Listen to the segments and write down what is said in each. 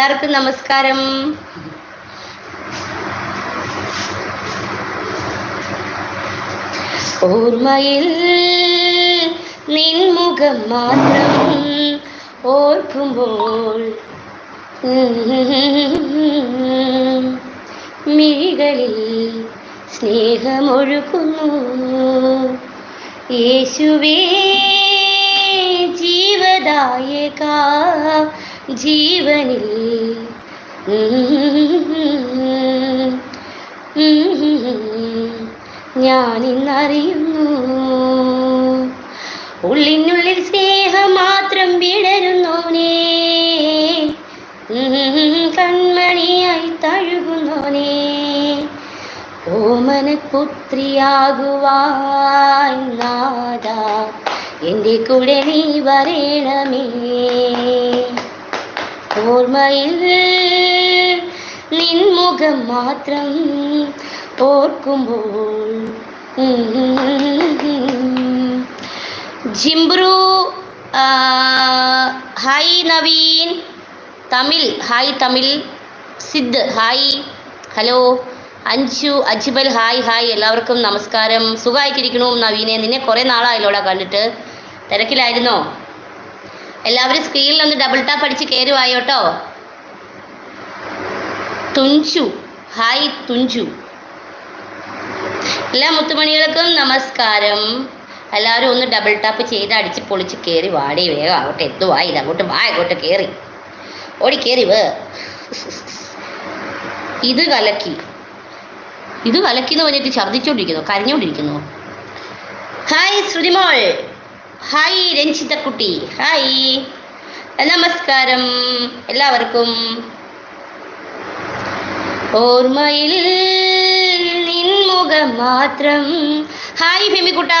എല്ലാവർക്കും നമസ്കാരം. ഓർമ്മയിൽ നിൻമുഖം മാത്രം ഓർക്കുമ്പോൾ മിഴികളിൽ സ്നേഹമൊഴുക്കുന്നു യേശുവേ ജീവദായക ജീവനിൽ. ഞാനിന്നറിയുന്നു. ഉള്ളിനുള്ളിൽ സ്നേഹം മാത്രം വിടരുന്നോനേ. കൺമണിയായി തഴുകുന്നോനേ. ഓമനപുത്രിയാകുവാൻ നാദ. എന്റെ കൂടെ നീ വരേണമേ. ഓർമ്മയിൽ നിൻമുഖം മാത്രം ഓർക്കുമ്പോൾ. ജിംബ്രു hi Naveen. Tamil hi Tamil Sidh hi. Hello. Anju അജിബൽ hi hi. എല്ലാവർക്കും നമസ്കാരം. സുഖമായിട്ടിരിക്കണു നവീനെ. നിന്നെ കുറേ നാളായല്ലോടാ കണ്ടിട്ട്. തിരക്കിലായിരുന്നോ? എല്ലാവരും സ്ക്രീനിൽ ഒന്ന് ഡബിൾ ടാപ്പ് അടിച്ച് കയറുവായോട്ടോ തുഞ്ചു. ഹായ് തുഞ്ചു. എല്ലാ മുത്തുമണികൾക്കും നമസ്കാരം. എല്ലാവരും ഒന്ന് ഡബിൾ ടാപ്പ് ചെയ്ത് അടിച്ച് പൊളിച്ച് കയറി വാടി വേഗം ആവട്ടെ എത്തുവാ. ഇത് അങ്ങോട്ട് വാ അങ്ങോട്ട് കയറി ഓടി കയറി വേ. ഇത് കലക്കി. ഇത് കലക്കി എന്ന് പറഞ്ഞിട്ട് ഛർദിച്ചോണ്ടിരിക്കുന്നു കരഞ്ഞോണ്ടിരിക്കുന്നു. ഹായ് ശ്രുതിമോൾ. ഹായ് രഞ്ജിതക്കുട്ടി. ഹായ്. നമസ്കാരം. എല്ലാവർക്കും. ഓർമ്മയിൽ നിൻമുഖം മാത്രം. ഹായ് ഫെമിക്കുട്ട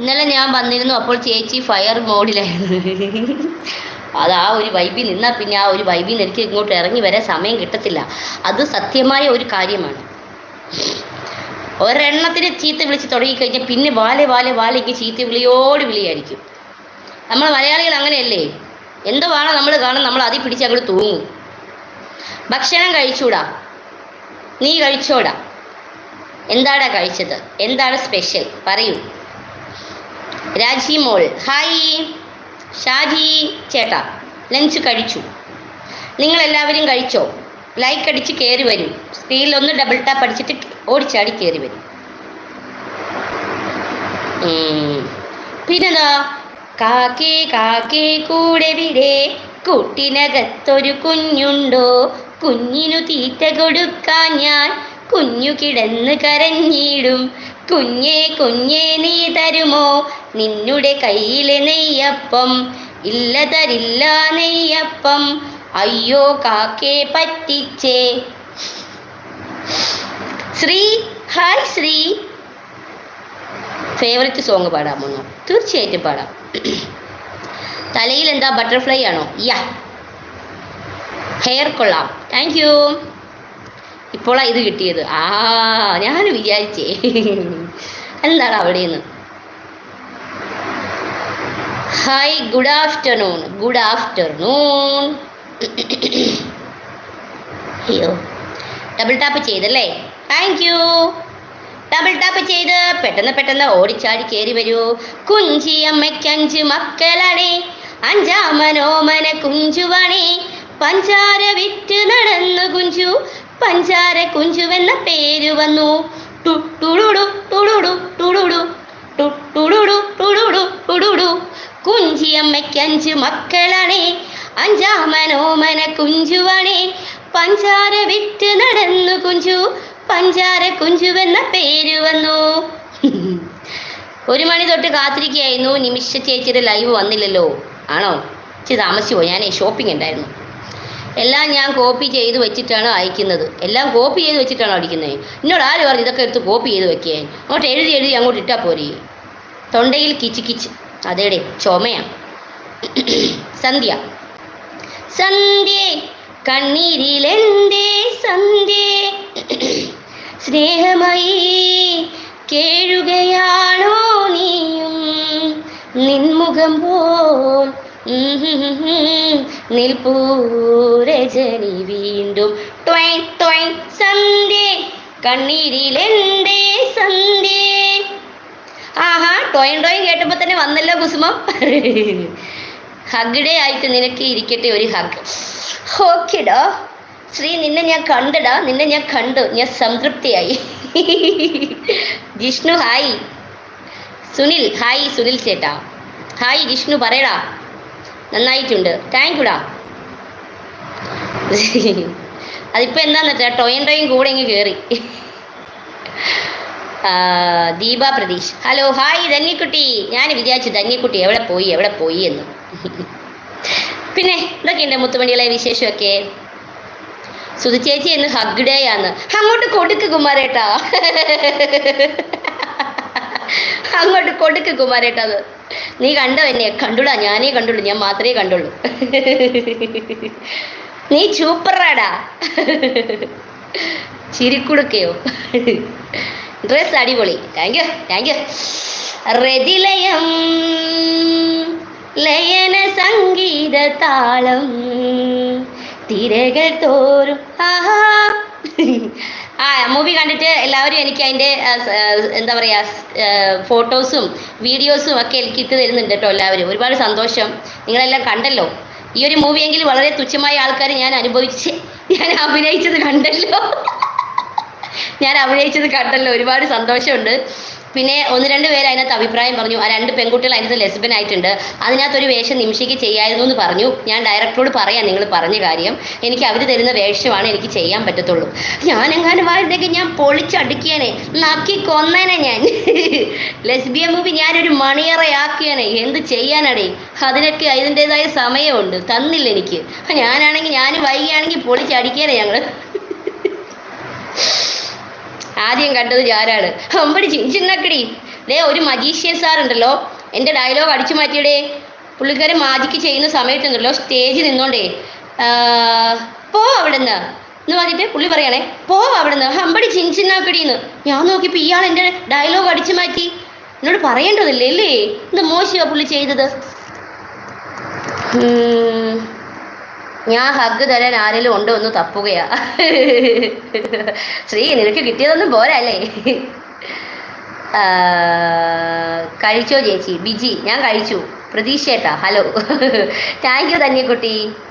ഇന്നലെ ഞാൻ വന്നിരുന്നു അപ്പോൾ ചേച്ചി ഫയർ മോഡിലായിരുന്നു അത് ആ ഒരു വൈബിൽ നിന്നാൽ പിന്നെ ആ ഒരു വൈബിൽ നിന്ന് എനിക്ക് ഇങ്ങോട്ട് ഇറങ്ങി വരാൻ സമയം കിട്ടത്തില്ല. അത് സത്യമായ ഒരു കാര്യമാണ്. ഒരെണ്ണത്തിന് ചീത്ത വിളിച്ച് തുടങ്ങിക്കഴിഞ്ഞാൽ പിന്നെ വാലെ വാലെ വാലയ്ക്ക് ചീത്ത വിളിയോട് വിളിയായിരിക്കും. നമ്മൾ മലയാളികൾ അങ്ങനെയല്ലേ? എന്തോ വേണം നമ്മൾ കാണും നമ്മൾ അതിൽ പിടിച്ച് അങ്ങോട്ട് തൂങ്ങും. ഭക്ഷണം കഴിച്ചൂടാ. നീ കഴിച്ചോടാ. എന്താടാ കഴിച്ചത്? എന്താണ് സ്പെഷ്യൽ? പറയൂ. രാജി മോൾ. ഹായ്. ഷാജി ചേട്ടാ ലഞ്ച് കഴിച്ചു. നിങ്ങളെല്ലാവരും കഴിച്ചോ? ലൈക്ക് അടിച്ച് കയറി വരും. സ്ക്രീനിൽ ഒന്ന് ഡബിൾ ടാപ്പ് അടിച്ചിട്ട് ഓടിച്ചാടി കയറി വരും. പിന്നെന്താ? കാക്കേ കാക്കേ കൂടെ വിടെ. കൂട്ടിനകത്തൊരു കുഞ്ഞുണ്ടോ? കുഞ്ഞിനു തീറ്റ കൊടുക്കാൻ ഞാൻ കുഞ്ഞു കിടന്ന് കരഞ്ഞിടും. കുഞ്ഞേ കുഞ്ഞേ നീ തരുമോ? നിന്നുടെ കയ്യിലെ നെയ്യപ്പം. ഇല്ല തരില്ല നെയ്യപ്പം. അയ്യോ കാക്കേ പറ്റിച്ചേ. Sree hi Sree. Favourite song പാടാമോ തീർച്ചയായിട്ടും പാടാം. തലയിൽ എന്താ ബട്ടർഫ്ലൈ ആണോ? യാ. ഹെയർ കൊള്ളാം. താങ്ക് യു ഇപ്പോളാ ഇത് കിട്ടിയത്. ആ ഞാൻ വിചാരിച്ചേ. എന്താണ് അവിടെ നിന്ന് hi good afternoon good afternoon അയ്യോ. ഡബിൾ ടാപ്പ് ചെയ്തല്ലേ? താങ്ക് യു ഡബിൾ ടാപ്പ് ചെയ്ത് പെട്ടെന്ന് പെട്ടെന്ന് ഓടിച്ചാടി കയറി വരൂ കുഞ്ചിയമ്മയ്ക്ക് അഞ്ച് മക്കളാണേ അഞ്ചാമനോമന കുഞ്ചുവാണേ പഞ്ചാര വിറ്റ് നടന്നു കുഞ്ചു പഞ്ചാര കുഞ്ചുവെന്ന പേര് വന്നു ടുടുടു ടുടുടു കുഞ്ചിയമ്മയ്ക്ക് അഞ്ച് മക്കളാണേ അഞ്ചാമനോമന കുഞ്ചുവാണേ പഞ്ചാര വിറ്റ് നടന്നു കുഞ്ചു പഞ്ചാര കുഞ്ചുവെന്ന പേര് വന്നു. ഒരു മണി തൊട്ട് കാത്തിരിക്കുകയായിരുന്നു. നിമിഷ ചേച്ചിയുടെ ലൈവ് വന്നില്ലല്ലോ. ആണോ? ഇച്ചിരി താമസിച്ചു? പോയി ഞാൻ ഷോപ്പിംഗ് ഉണ്ടായിരുന്നു. എല്ലാം ഞാൻ കോപ്പി ചെയ്ത് വെച്ചിട്ടാണ് അയക്കുന്നത്. എല്ലാം കോപ്പി ചെയ്ത് വെച്ചിട്ടാണ് അടിക്കുന്നത് എന്നോട് ആര് പറഞ്ഞു ഇതൊക്കെ എടുത്ത് കോപ്പി ചെയ്ത് വെക്കാൻ അങ്ങോട്ട് എഴുതി എഴുതി അങ്ങോട്ട് ഇട്ടാൽ പോരെ. തൊണ്ടയിൽ കിച്ച് കിച്ച്. അതേടെ ചുമയാ. സന്ധ്യ. സന്ധ്യേ. കണ്ണീരിലെന്തേ സന്ധ്യേ? സ്നേഹമായി കേഴുകയാണോ നീയും? നിൻമുഖം പോൽ നിൽപ്പൂരജനി വീണ്ടും ട്വൈൻ ട്വൈൻ സന്ധ്യ. കണ്ണീരിലെന്തേ സന്ധ്യ? ആഹാ ടോയിൻ ടോയിൻ കേട്ടപ്പോൾ തന്നെ വന്നല്ലോ കുസുമം. ഹഗ് ഡേ ആയിട്ട് നിനക്ക് ഇരിക്കട്ടെ ഒരു ഹഗ് ഓക്കെടാ ശ്രീ നിന്നെ ഞാൻ കണ്ടടാ. നിന്നെ ഞാൻ കണ്ടു. ഞാൻ സംതൃപ്തിയായി. ജിഷ്ണു ഹായ്. സുനിൽ ഹായ് സുനിൽ ചേട്ടാ. ഹായ് ജിഷ്ണു പറയടാ. നന്നായിട്ടുണ്ട്. താങ്ക് യുടാ അതിപ്പോൾ എന്താന്ന് വെച്ചാൽ ടോയൻ ടോയും കൂടെ ഇങ്ങ് കയറി ആ, ദീപ പ്രതീഷ്. ഹലോ ഹായ് ധന്യക്കുട്ടി. ഞാൻ വിചാരിച്ചു ധന്യക്കുട്ടി എവിടെ പോയി എവിടെ പോയി എന്ന്. പിന്നെ എന്തൊക്കെയുണ്ട് മുത്തുമണികളെ വിശേഷമൊക്കെ. സുധു ചേച്ചി എന്ന് ഹഗ് ആണ് അങ്ങോട്ട് കൊടുക്ക് കുമാരേട്ടാ. അങ്ങോട്ട് കൊടുക്ക് കുമാരേട്ടാ നീ കണ്ടോ എന്നെ കണ്ടുടാ ഞാനേ കണ്ടുള്ളൂ ഞാൻ മാത്രമേ കണ്ടുള്ളൂ. നീ ചൂപ്പറാടാ. ചിരിക്കുടുക്കയോ? ഡ്രസ് അടിപൊളി. Thank you thank you. Rathilayam ലയന സംഗീത താളം. തിരകൾ തോറും. ആ മൂവി കണ്ടിട്ട് എല്ലാവരും എനിക്ക് അതിന്റെ എന്താ പറയുക ഫോട്ടോസും വീഡിയോസും ഒക്കെ എനിക്ക് ഇട്ട് തരുന്നുണ്ട് കേട്ടോ എല്ലാവരും. ഒരുപാട് സന്തോഷം. നിങ്ങളെല്ലാം കണ്ടല്ലോ. ഈ ഒരു മൂവിയെങ്കിലും വളരെ തുച്ഛമായ ആൾക്കാർ ഞാൻ അനുഭവിച്ച് ഞാൻ അഭിനയിച്ചത് കണ്ടല്ലോ. ഞാൻ അഭിനയിച്ചത് കണ്ടല്ലോ ഒരുപാട് സന്തോഷമുണ്ട്. പിന്നെ ഒന്ന് രണ്ട് പേര് അതിനകത്ത് അഭിപ്രായം പറഞ്ഞു. ആ രണ്ട് പെൺകുട്ടികൾ അതിനകത്ത് ലെസ്ബൻ ആയിട്ടുണ്ട്. അതിനകത്തൊരു വേഷം നിമിഷയ്ക്ക് ചെയ്യായിരുന്നു എന്ന് പറഞ്ഞു. ഞാൻ ഡയറക്ടറോട് പറയാം നിങ്ങൾ പറഞ്ഞ കാര്യം. എനിക്ക് അവർ തരുന്ന വേഷമാണ് എനിക്ക് ചെയ്യാൻ പറ്റത്തുള്ളൂ. ഞാനെങ്ങാനും ആയിരുന്നെങ്കിൽ ഞാൻ പൊളിച്ചടുക്കിയേനെ നക്കി കൊന്നേനെ ഞാൻ. ലെസ്ബിയൻ മൂവി ഞാനൊരു മണിയറയാക്കിയേനെ. എന്ത് ചെയ്യാനടേ? അതിനൊക്കെ അതിന്റെതായ സമയമുണ്ട്. തന്നില്ല എനിക്ക്. ഞാനാണെങ്കിൽ ഞാൻ വൈകിയാണെങ്കിൽ പൊളിച്ചടിക്കേനെ ഞങ്ങൾ ആദ്യം കണ്ടത് ഞാനാണ് അമ്പടി ചിഞ്ചിന്നക്കടി ദേ ഒരു മജീഷ്യൻ സാർ ഉണ്ടല്ലോ എന്റെ ഡയലോഗ് അടിച്ചു മാറ്റിയടേ. പുള്ളിക്കാരൻ മാജിക്ക് ചെയ്യുന്ന സമയത്തുണ്ടല്ലോ സ്റ്റേജിൽ നിന്നോണ്ടേ. പോ അവിടുന്ന്. എന്ന് പറഞ്ഞിട്ട് പുള്ളി പറയണേ പോ അവിടുന്ന്. അമ്പടി ചിഞ്ചിന്നാക്കടിന്ന് ഞാൻ നോക്കിയപ്പോൾ ഇയാൾ എന്റെ ഡയലോഗ് അടിച്ചു മാറ്റി. എന്നോട് പറയേണ്ടതില്ലേ അല്ലേ? എന്ത് മോശമാണ് പുള്ളി ചെയ്തത്. ഞാൻ ഹഗ് തരാൻ ആരെങ്കിലും ഉണ്ടോ ഒന്ന് തപ്പുകയാ. ശ്രീ നിനക്ക് കിട്ടിയതൊന്നും പോരല്ലേ? കഴിച്ചോ ചേച്ചി? ബിജി ഞാൻ കഴിച്ചു. പ്രതീക്ഷേട്ടാ ഹലോ. താങ്ക് യു ധന്യക്കുട്ടി. കുട്ടി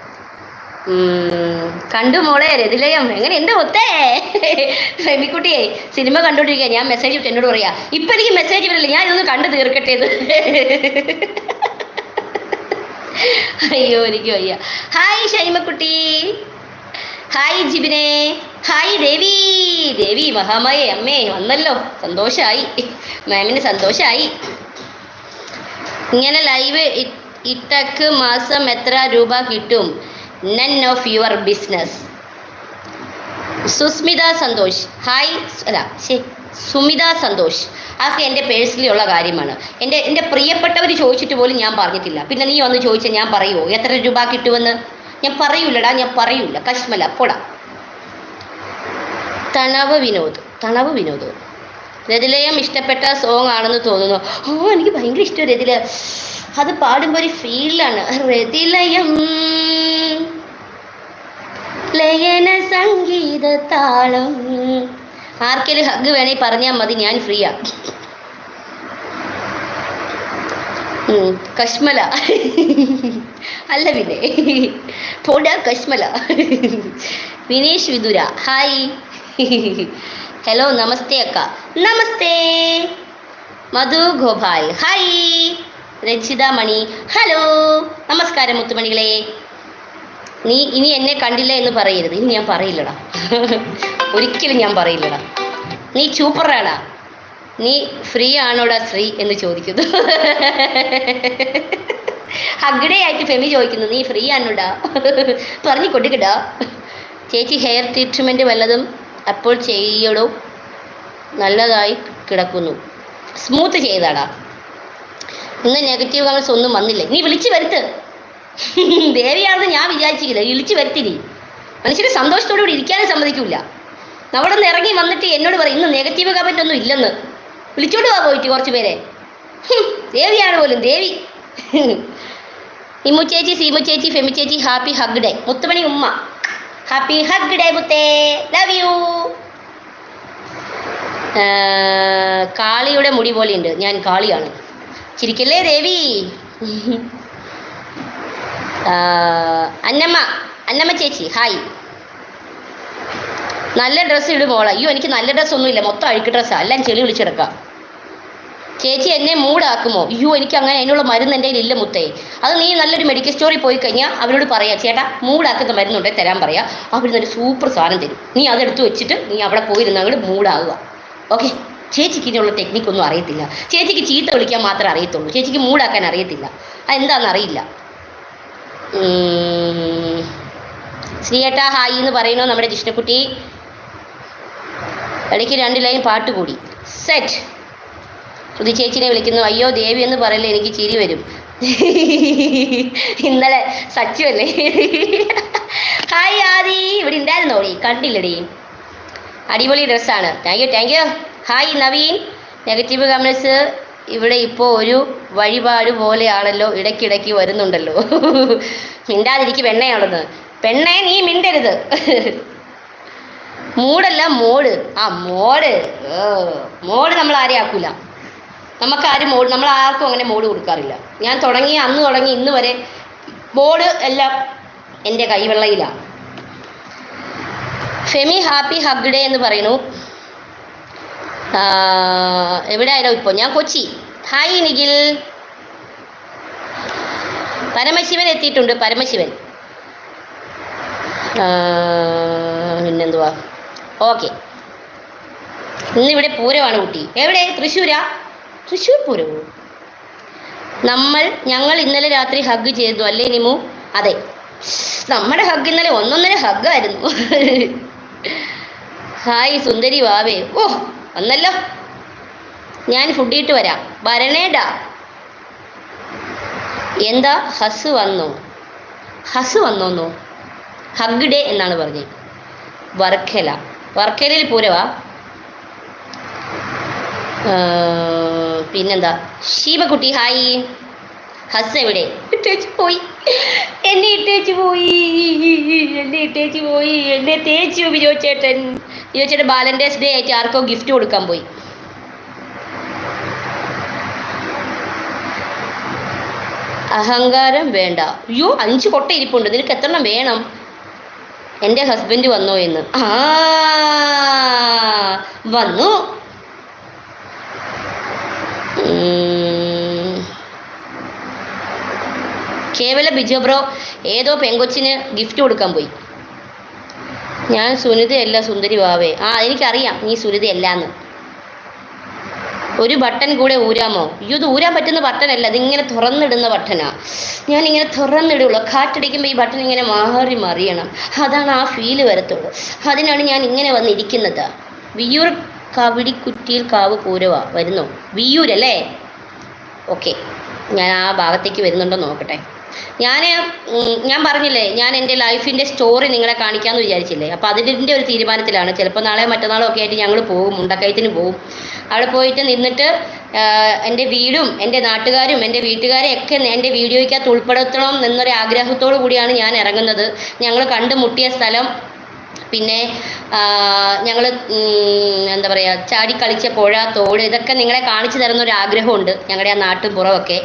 കണ്ടു മോളെ രതിലയം. എങ്ങനെ എങ്ങനെയുണ്ട് ഒത്തേ? റെമിക്കുട്ടിയെ സിനിമ കണ്ടോണ്ടിരിക്കുക ഞാൻ മെസ്സേജ് ഇട്ട് എന്നോട് പറയാ ഇപ്പൊ എനിക്ക് മെസ്സേജ് വരില്ല? ഞാൻ ഇതൊന്ന് കണ്ടു തീർക്കട്ടെ അയ്യോ എനിക്ക് വയ്യ. ഹായ് ഷൈമക്കുട്ടി. ഹായ് ജിബിനെ. ഹായ് ദേവി. ദേവി മഹാമായ അമ്മേ വന്നല്ലോ. സന്തോഷമായി മാമിന് സന്തോഷമായി ഇങ്ങനെ ലൈവ് ഇട്ടക്ക് മാസം എത്ര രൂപ കിട്ടും? None of your business Susmita Santhosh. Hi അല്ല ശരി. സുമിത സന്തോഷ്. അതൊക്കെ എന്റെ പേഴ്സണലി ഉള്ള കാര്യമാണ്. എന്റെ എന്റെ പ്രിയപ്പെട്ടവർ ചോദിച്ചിട്ട് പോലും ഞാൻ പറഞ്ഞിട്ടില്ല. പിന്നെ നീ വന്ന് ചോദിച്ചാൽ ഞാൻ പറയുമോ എത്ര രൂപ കിട്ടുമെന്ന്? ഞാൻ പറയൂലടാ ഞാൻ പറയൂല കശ്മല പൊട. തണവ് വിനോദ് തണവ് വിനോദ്. രതിലയം ഇഷ്ടപ്പെട്ട സോങ് ആണെന്ന് തോന്നുന്നു. ഓ എനിക്ക് ഭയങ്കര ഇഷ്ടം രതില അത് പാടുമ്പോൾ ഒരു ഫീലാണ് രതിലയം. ലയന സംഗീത താളം ആർക്കെങ്കിലും ഹഗ് വേണേ പറഞ്ഞാൽ മതി ഞാൻ ഫ്രീയാ. കശ്മല. അല്ല പിന്നെ പോടാ കശ്മല. വിനേഷ് വിദുര ഹായ്. ഹലോ നമസ്തേ അക്ക. നമസ്തേ. മധു ഗോപാൽ ഹായ്. രജിത മണി ഹലോ. നമസ്കാരം മുത്തുമണികളെ. നീ ഇനി എന്നെ കണ്ടില്ല എന്ന് പറയരുത്. ഇനി ഞാൻ പറയില്ലടാ. ഒരിക്കലും ഞാൻ പറയില്ലടാ. നീ ചൂപ്പറാടാ. നീ ഫ്രീ ആണോടാ ശ്രീ എന്ന് ചോദിക്കുന്നു. ഹഗ്ഡേ ആയിട്ട് ഫെമി ചോദിക്കുന്നു നീ ഫ്രീ ആണോടാ? പറഞ്ഞു കൊടുക്കടാ ചേച്ചി ഹെയർ ട്രീറ്റ്മെന്റ് വല്ലതും അപ്പോൾ ചെയ്യടോ. നല്ലതായി കിടക്കുന്നു. സ്മൂത്ത് ചെയ്താടാ. ഇന്ന് നെഗറ്റീവ് കമൻസ് ഒന്നും വന്നില്ല. നീ വിളിച്ചു വരുത്ത്. ദേവിയാണെന്ന് ഞാൻ വിചാരിച്ചില്ല. വിളിച്ചു വരുത്തിനി മനുഷ്യന് സന്തോഷത്തോടു കൂടി ഇരിക്കാനും സമ്മതിക്കില്ല അവിടെ നിന്ന് ഇറങ്ങി വന്നിട്ട് എന്നോട് പറയും ഇന്ന് നെഗറ്റീവ് കമന്റ് ഒന്നും ഇല്ലെന്ന്. വിളിച്ചോണ്ട് പോവാ പോയിട്ട് കുറച്ച് പേരെ. ദേവിയാണ് പോലും ദേവി. ഇമ്മു ചേച്ചി സീമു ചേച്ചി ഫെമി ചേച്ചി ഹാപ്പി ഹഗ് ഡേ. മുത്തുമണി ഉമ്മ. ഹാപ്പി ഹഗ് ഡേ മുത്തേ. ലവ് യു കാളിയുടെ മുടി പോലെയുണ്ട്. ഞാൻ കാളിയാണ്. ചിരിക്കല്ലേ ദേവി? അന്നമ്മ അന്നമ്മ ചേച്ചി ഹായ്. നല്ല ഡ്രസ്സ് ഇട് പോളെ അയ്യോ എനിക്ക് നല്ല ഡ്രസ്സൊന്നുമില്ല മൊത്തം അഴുക്ക് ഡ്രസ്സാണ് എല്ലാം ചെളി വിളിച്ചെടുക്കാം. ചേച്ചി എന്നെ മൂടാക്കുമോ? അയ്യോ എനിക്ക് അങ്ങനെ അതിനുള്ള മരുന്ന് എന്റെ ഇല്ല മുത്തേ. അത് നീ നല്ലൊരു മെഡിക്കൽ സ്റ്റോറിൽ പോയി കഴിഞ്ഞാൽ അവരോട് പറയാം ചേട്ടാ മൂടാക്കുന്ന മരുന്നുണ്ടെങ്കിൽ തരാൻ പറയാം. അവർ ഒരു സൂപ്പർ സാധനം തരും. നീ അതെടുത്ത് വെച്ചിട്ട് നീ അവിടെ പോയിരുന്ന അങ്ങോട്ട് മൂടാകുക ഓക്കെ ചേച്ചിക്ക് ഇതിനുള്ള ടെക്നിക്ക് ഒന്നും അറിയത്തില്ല. ചേച്ചിക്ക് ചീത്ത വിളിക്കാൻ മാത്രമേ അറിയത്തുള്ളൂ. ചേച്ചിക്ക് മൂടാക്കാൻ അറിയത്തില്ല. അതെന്താണെന്ന് അറിയില്ല. ശ്രീയേട്ടാ ഹായ് എന്ന് പറയുന്നു നമ്മുടെ ജിഷ്ണക്കുട്ടി ഇടയ്ക്ക് രണ്ട് ലൈൻ പാട്ട് കൂടി. സെറ്റ് ശ്രുതി ചേച്ചിനെ വിളിക്കുന്നു അയ്യോ ദേവി എന്ന് പറയല്ലേ എനിക്ക് ചിരി വരും. ഇന്നലെ സച്ചു അല്ലേ ഹായ് ആദി. ഇവിടെ ഉണ്ടായിരുന്നോടി കണ്ടില്ലടി. അടിപൊളി ഡ്രസ്സാണ് thank you thank you hi Naveen. Negative comments ഇവിടെ ഇപ്പോൾ ഒരു വഴിപാട് പോലെയാണല്ലോ ഇടയ്ക്കിടയ്ക്ക് വരുന്നുണ്ടല്ലോ. മിണ്ടാതിരിക്കും പെണ്ണയാണെന്ന്. പെണ്ണേ നീ മിണ്ടരുത്. മൂടല്ല മോട്. ആ മോട്. മോട് നമ്മൾ ആരെയും ആക്കൂല. നമുക്കാരും മോഡ് നമ്മൾ ആർക്കും അങ്ങനെ മോഡ് കൊടുക്കാറില്ല. ഞാൻ തുടങ്ങി അന്ന് തുടങ്ങി ഇന്ന് വരെ ബോർഡ് എല്ലാം എന്റെ കൈവെള്ളയിലാണ് ഫെമി ഹാപ്പി ഹഗ് ഡേ എന്ന് പറയുന്നു. ആ, എവിടെ ആയാലും ഇപ്പോൾ ഞാൻ കൊച്ചി. ഹായ് നിഖിൽ. പരമശിവൻ എത്തിയിട്ടുണ്ട് പരമശിവൻ. പിന്നെന്തുവാ? ഓക്കെ. ഇന്നിവിടെ പൂരമാണ് കുട്ടി. എവിടെ? തൃശ്ശൂരാ? തൃശ്ശൂർ പൂരമോ? നമ്മൾ ഞങ്ങൾ ഇന്നലെ രാത്രി ഹഗ് ചെയ്തു. അല്ലേ നിമു? അതെ. നമ്മുടെ ഹഗ് ഇന്നലെ ഒന്നൊന്നര ഹഗ് ആയിരുന്നു. ഹായ് സുന്ദരി വാവേ. ഓ വന്നല്ലോ. ഞാൻ ഫുഡിട്ട് വരാം. വരണേടാ. എന്താ? ഹസ് വന്നോ? ഹസ് വന്നോന്നോ? ഹഗ് ഡേ എന്നാണ് പറഞ്ഞത് വർക്കല. വർക്കലയിൽ പൂരവാ പിന്നെന്താ? ശീബക്കുട്ടി ഹായ്. ഹസ് എവിടെ? ഇട്ടേച്ച് പോയി. എന്നെ ഇട്ടേച്ച് പോയി. എന്നെ ഇട്ടേച്ച് പോയി. എന്നെ തേച്ചു ബിജോ ചേട്ടൻ ബിജോ ചേട്ടൻ വാലന്റൈൻസ് ഡേ ആയിട്ട് ആർക്കോ ഗിഫ്റ്റ് കൊടുക്കാൻ പോയി. അഹങ്കാരം വേണ്ട. അയ്യോ അഞ്ച് കൊട്ട ഇരിപ്പുണ്ട്. നിനക്ക് എത്രണം വേണം? എന്റെ ഹസ്ബൻഡ് വന്നോ എന്ന്. ആ വന്നു. കേവല ബിജോ ബ്രോ ഏതോ പെങ്കൊച്ചിന് ഗിഫ്റ്റ് കൊടുക്കാൻ പോയി. ഞാൻ സുനിതയല്ല സുന്ദരി വാവേ ആ എനിക്കറിയാം നീ സുനിതയല്ലാന്ന്. ഒരു ബട്ടൺ കൂടെ ഊരാമോ? ഇത് ഊരാൻ പറ്റുന്ന ബട്ടണല്ല ഇതിങ്ങനെ തുറന്നിടുന്ന ബട്ടനാ ഞാൻ ഇങ്ങനെ തുറന്നിടുള്ളൂ. കാറ്റടിക്കുമ്പോൾ ഈ ബട്ടൺ ഇങ്ങനെ മാറി മറിയണം. അതാണ് ആ ഫീൽ വരത്തുള്ളൂ. അതിനാണ് ഞാൻ ഇങ്ങനെ വന്നിരിക്കുന്നത്. വിയൂർ കവിടിക്കുറ്റിയിൽ കാവ് പൂരവാ വരുന്നു. വിയൂരല്ലേ ഓക്കെ ഞാൻ ആ ഭാഗത്തേക്ക് വരുന്നുണ്ടോ നോക്കട്ടെ. ഞാൻ ഞാൻ പറഞ്ഞില്ലേ ഞാൻ എന്റെ ലൈഫിന്റെ സ്റ്റോറി നിങ്ങളെ കാണിക്കാമെന്ന് വിചാരിച്ചില്ലേ? അപ്പോൾ അതിന്റെ ഒരു തീരുമാനത്തിലാണ്. ചിലപ്പോൾ നാളെ മറ്റന്നാളോ ഒക്കെ ആയിട്ട് ഞങ്ങൾ പോകും മുണ്ടക്കയത്തിന് പോകും. അവിടെ പോയിട്ട് നിന്നിട്ട് എന്റെ വീടും എന്റെ നാട്ടുകാരും എന്റെ വീട്ടുകാരെ ഒക്കെ എന്റെ വീഡിയോയ്ക്കകത്ത് ഉൾപ്പെടുത്തണം എന്നൊരു ആഗ്രഹത്തോടു കൂടിയാണ് ഞാൻ ഇറങ്ങുന്നത്. ഞങ്ങൾ കണ്ടുമുട്ടിയ സ്ഥലം പിന്നെ ഞങ്ങൾ എന്താ പറയുക ചാടി കളിച്ച പുഴ തോട് ഇതൊക്കെ നിങ്ങളെ കാണിച്ചു തരുന്ന ഒരു ആഗ്രഹമുണ്ട് ഞങ്ങളുടെ ആ നാട്ടും പുറമൊക്കെ